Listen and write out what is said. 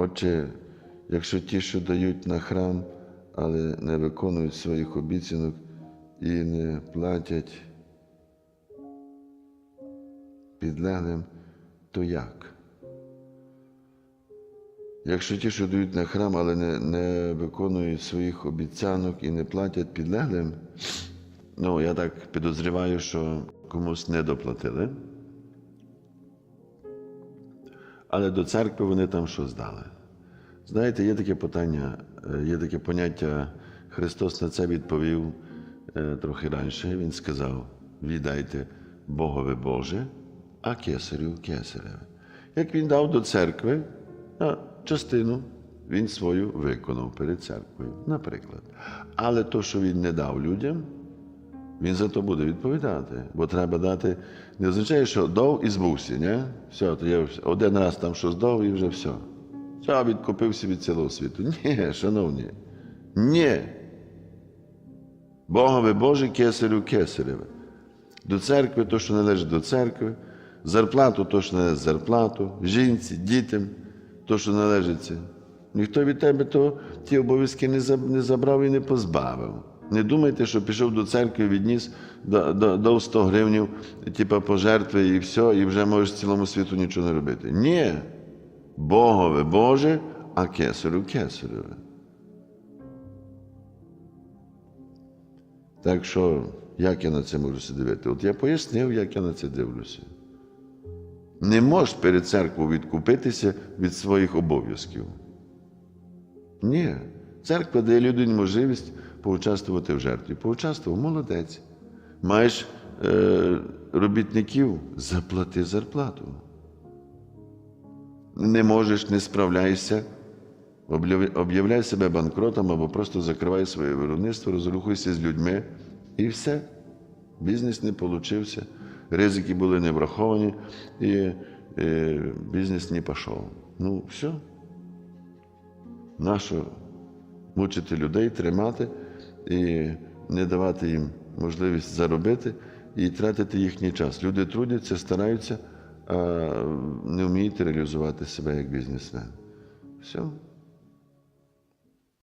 Отже, якщо ті, що дають на храм, але не виконують своїх обіцянок і не платять підлеглим, то як? Якщо ті, що дають на храм, але не, не виконують своїх обіцянок і не платять підлеглим, ну я так підозріваю, що комусь не доплатили. Але до церкви вони там що здали? Знаєте, є таке питання, е, є таке поняття, Христос на це відповів е, трохи раніше. Він сказав: віддайте Богові Боже, а кесарю кесареве. Як він дав до церкви, частину він свою виконав перед церквою, наприклад. Але то, що він не дав людям, він за то буде відповідати. Бо треба дати. Не означає, що дав і збувся, ні? Все, то я один раз там щось дав і вже все. Все, відкупився від цілого світу. Ні, шановні. Ні. Богове Боже, кесарю кесареве. До церкви то, що належить до церкви, зарплату то, що належить зарплату, жінці, дітям, то, що належиться. Ніхто від тебе то, ті обов'язки не забрав і не позбавив. Не думайте, що пішов до церкви, відніс, дав 100 гривнів, типа пожертви і все, і вже можеш цілому світу нічого не робити. Ні. Богове Боже, а кесарю кесареве. Так що, як я на це можу дивити? От я пояснив, як я на це дивлюся. Не можеш перед церквою відкупитися від своїх обов'язків. Ні. Церква дає людині можливість поучаствувати в жертві. Поучаствував, молодець. Маєш е, робітників, заплати зарплату. Не можеш, не справляєшся, об'являй себе банкротом або просто закривай своє виробництво, розрухуйся з людьми і все. Бізнес не получився, ризики були не враховані, і е, бізнес не пішов. Ну, все. Нащо мучити людей, тримати і не давати їм можливість заробити і тратити їхній час. Люди трудяться, стараються, а не вміють реалізувати себе як бізнесмен. Все.